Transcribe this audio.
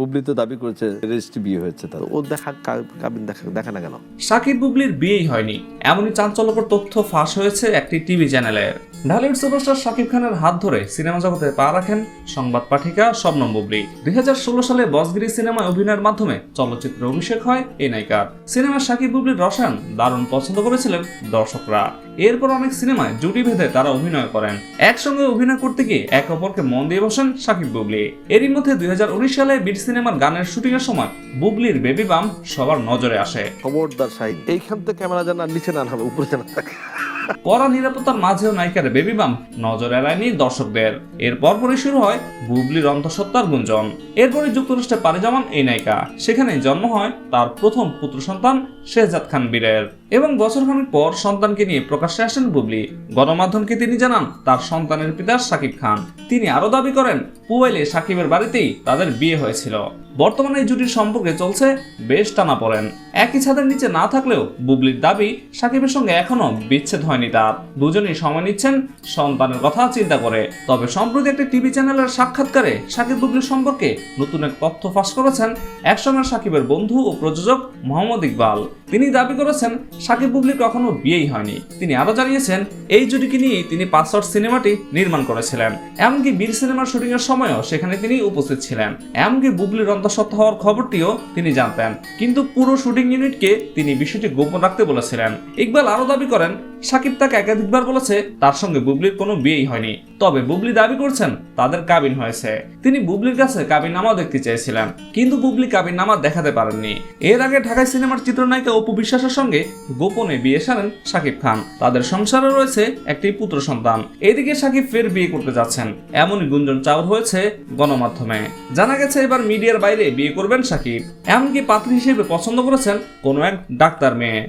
বুবলি তো দাবি করেছে রেজিস্ট্রি বিয়ে হয়েছে তার ও দেখা কাবিন দেখা দেখা না কেন? সাকিব বুবলির বিয়েই হয়নি। এমনই চাঞ্চল্যকর তথ্য ফাঁস হয়েছে একটি টিভি চ্যানেলের ঢালিউড সুপারস্টার সাকিব খানের হাত ধরে সিনেমা জগতে পা রাখেন সংবাদ পাঠিকা শবনম বুবলি। দুই হাজার ষোলো সালে বসগিরি সিনেমায় অভিনয়ের মাধ্যমে চলচ্চিত্রে অভিষেক হয় এই নায়িকার। সিনেমা শাকিব বুবলির রসায়ন দারুণ পছন্দ করেছিলেন দর্শকরা। এরপর অনেক সিনেমায় জুটি ভেদে তারা অভিনয় করেন। একসঙ্গে অভিনয় করতে গিয়ে এক অপরকে মন দিয়ে বসেন সাকিব বুবলি। এরই মধ্যে দুই হাজার উনিশ সালে বিট সিনেমার গানের শুটিং এর সময় বুবলির বেবি বাম সবার নজরে আসে। খবরদার সাইড এইখান থেকে ক্যামেরা যেন নিচে না উপরে থাকে। কড়া নিরাপত্তার মাঝেও নায়িকার বেবি বাম নজর এড়ায়নি দর্শকদের। এর পরপরই শুরু হয় বুবলির অন্তঃসত্ত্বার গুঞ্জন। এরপরই যুক্তরাষ্ট্রে পাড়ি জমান এই নায়িকা। সেখানে জন্ম হয় তার প্রথম পুত্র সন্তান শেহজাদ খান বীরের। এবং বছর বছরখানেক পর সন্তানকে নিয়ে প্রকাশ্যে আসেন বুবলি। গণমাধ্যমকে তিনি জানান, তার সন্তানের পিতা সাকিব খান। তিনি আরও দাবি করেন পুবাইলে সাকিবের বাড়িতেই তাদের বিয়ে হয়েছিল। বর্তমানে এই জুটির সম্পর্কে চলছে বেশ টানা পড়েন। একই ছাদের নিচে না থাকলেও বুবলির দাবি সাকিবের সঙ্গে এখনও বিচ্ছেদ হয়নি তার। দুজনেই সময় নিচ্ছেন সন্তানের কথা চিন্তা করে। তবে সম্প্রতি একটি টিভি চ্যানেলের সাক্ষাৎকারে সাকিব বুবলির সম্পর্কে নতুন এক তথ্য ফাঁস করেছেন একসময় সাকিবের বন্ধু ও প্রযোজক মোহাম্মদ ইকবাল। তিনি দাবি করেছেন, সাকিব বুবলি কখনো বিয়েই হয়নি। তিনি আরও জানিয়েছেন, এই জুটিকে নিয়েই তিনি পাসওয়ার্ড সিনেমাটি নির্মাণ করেছিলেন। এমনকি বীর সিনেমার শুটিং এর সময়ও সেখানে তিনি উপস্থিত ছিলেন। এমনকি বুবলির অন্তঃসত্ত্বা হওয়ার খবরটিও তিনি জানতেন। কিন্তু পুরো শুটিং ইউনিটকে তিনি বিষয়টি গোপন রাখতে বলেছিলেন। ইকবাল আরও দাবি করেন সাকিব তাকে একাধিকবার বলেছে, তার সঙ্গে বুবলির কোনো বিয়েই হয়নি। তবে বুবলি দাবি করছেন, তাদের কাবিন হয়েছে। তিনি বুবলির কাছে কাবিন নামাও দেখতে চেয়েছিলেন, কিন্তু বুবলি কাবিন নামা দেখাতে পারেননি। এর আগে ঢাকায় সিনেমার চিত্রনায়িকা অপু বিশ্বাসের সঙ্গে গোপনে বিয়ে সারেন সাকিব খান। তাদের সংসারে রয়েছে একটি পুত্র সন্তান। এদিকে সাকিব ফের বিয়ে করতে যাচ্ছেন। এমনই গুঞ্জন চাউর হয়েছে গণমাধ্যমে। জানা গেছে এবার মিডিয়ার বাইরে বিয়ে করবেন সাকিব। এমনকি পাত্রী হিসেবে পছন্দ করেছেন কোনো এক ডাক্তার মেয়ে।